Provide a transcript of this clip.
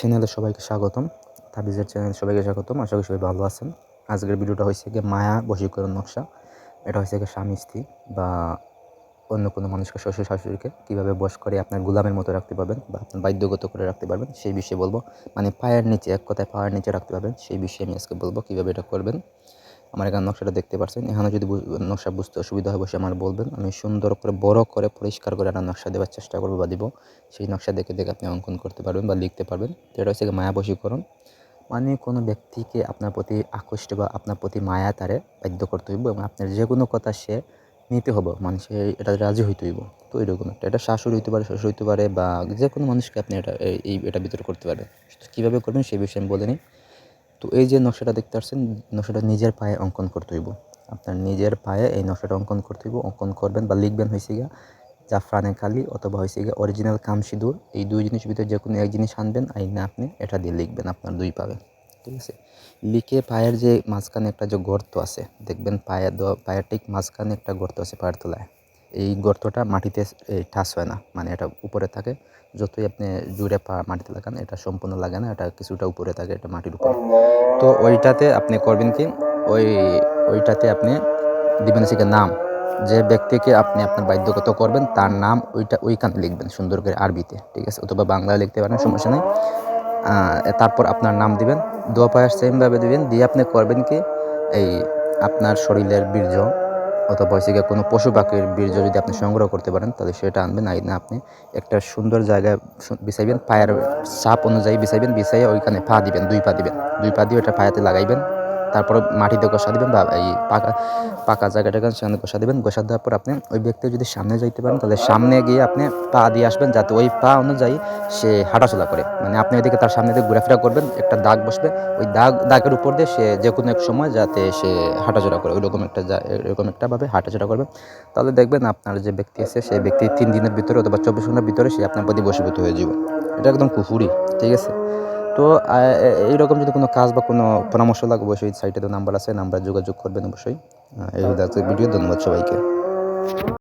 চ্যানেলে সবাইকে স্বাগতম, তাবিজের চ্যানেলে সবাইকে স্বাগতম, আশা করি সবাই ভালো আছেন। আজকের ভিডিওটা হয়েছে গিয়ে মায়া বশীকরণ নকশা। এটা হয়েছে গিয়ে স্বামী স্ত্রী বা অন্য কোনো মানুষকে শ্বশুর শাশুড়িকে কীভাবে বস করে আপনার গুলামের মতো রাখতে পারবেন বা আপনার বাধ্যগত করে রাখতে পারবেন, সেই বিষয়ে বলব। মানে পায়ের নিচে, এক কথায় পায়ের নিচে রাখতে পারবেন, সেই বিষয়ে আমি আজকে বলব কীভাবে এটা করবেন। আমার এখানে নকশাটা দেখতে পাচ্ছেন এখানে যদি নকশা বুঝতে অসুবিধা হয়, বসে আমার বলবেন। আমি সুন্দর করে, বড় করে, পরিষ্কার করে একটা নকশা দেওয়ার চেষ্টা করব বা দিব। সেই নকশা দেখে দেখে আপনি অঙ্কন করতে পারবেন বা লিখতে পারবেন। তো এটা হচ্ছে মায়া বশীকরণ। মানে কোনো ব্যক্তিকে আপনার প্রতি আকৃষ্ট বা আপনার প্রতি মায়া তারে বাধ্য করতে হইব এবং আপনার যে কোনো কথা সে নিতে হবে মানে সে এটা রাজি হইতে হইব। তো এরকম একটা। এটা শাশুড়ি হইতে পারে, শ্বশুর হইতে পারে বা যে কোনো মানুষকে আপনি এটা, এই এটা ভিতরে করতে পারবেন কীভাবে করবেন সেই বিষয়ে আমি বলে নিই। তো এই যে নকশাটা দেখতে পাচ্ছেন, নকশাটা নিজের পায়ে অঙ্কন করতে হইব। আপনার নিজের পায়ে এই নকশাটা অঙ্কন করতে হইব। অঙ্কন করবেন বা লিখবেন হয়েছে গিয়া জাফরানের কালি অথবা হয়েছে গিয়ে অরিজিনাল কাম সিঁদুর এই দুই জিনিস ভিতরে যে কোনো এক জিনিস আনবেন আইনে আপনি এটা দিয়ে লিখবেন, আপনার দুই পাবে। ঠিক আছে? লিখে পায়ের যে মাঝখানে একটা যে গর্ত আছে, দেখবেন পায়ের পায়ের ঠিক মাঝখানে একটা গর্ত আছে পায়ের তলায়। এই গর্তটা মাটিতে ঠাস হয় না। মানে এটা উপরে থাকে। যতই আপনি জুড়ে পা মাটিতে লাগান, এটা সম্পূর্ণ লাগে না। এটা কিছুটা উপরে থাকে, এটা মাটির উপরে। তো ওইটাতে আপনি করবেন কি, ওই, ওইটাতে আপনি দিবেন হচ্ছে নাম। যে ব্যক্তিকে আপনি আপনার বাধ্যগত করবেন, তার নাম ওইটা, ওইখানে লিখবেন সুন্দর করে আরবিতে, ঠিক আছে? অথবা বাংলায় লিখতে পারেন, সমস্যা নেই। তারপর আপনার নাম দিবেন দোয়া পায়ের সেমভাবে দিবেন। দিয়ে আপনি করবেন কি, এই আপনার শরীরের বীর্য অথবা হচ্ছে গিয়ে কোনো পশু পাখির বীর্য যদি আপনি সংগ্রহ করতে পারেন, তাহলে সেটা আনবেন। আই না আপনি একটা সুন্দর জায়গায় বিছাইবেন পায়ের চাপ অনুযায়ী বিছাইবেন বিছাইয়ে ওইখানে পা দিবেন, দুই পা দিবেন। দুই পা দিয়ে ওটা পায়াতে লাগাইবেন। তারপর মাটিতে কষা দেবেন বা এই পাকা পাকা জায়গাটাকে সেখানে কষা দেবেন। কষা দেওয়ার পর আপনি ওই ব্যক্তি যদি সামনে যাইতে পারেন, তাহলে সামনে গিয়ে আপনি পা দিয়ে আসবেন যাতে ওই পা অনুযায়ী সে হাঁটাচলা করে। মানে আপনি ওইদিকে তার সামনে দিয়ে ঘোরাফেরা করবেন, একটা দাগ বসবে। ওই দাগ, দাগের উপর দিয়ে সে যে কোনো এক সময় যাতে সে হাঁটাচলা করে, ওইরকম একটা এরকম একটাভাবে হাঁটাচলা করবে। তাহলে দেখবেন আপনার যে ব্যক্তি আছে সেই ব্যক্তি তিন দিনের ভিতরে অথবা চব্বিশ ঘণ্টার ভিতরে সে আপনার প্রতি বসীভূত হয়ে যাবে। এটা একদম কুফুরি ঠিক আছে? তো এইরকম যদি কোনো কাজ বা কোনো পরামর্শ লাগে, অবশ্যই সাইটে তো নাম্বার আছে নাম্বার যোগাযোগ করবেন অবশ্যই। এই ভিডিও ধন্যবাদ সবাইকে।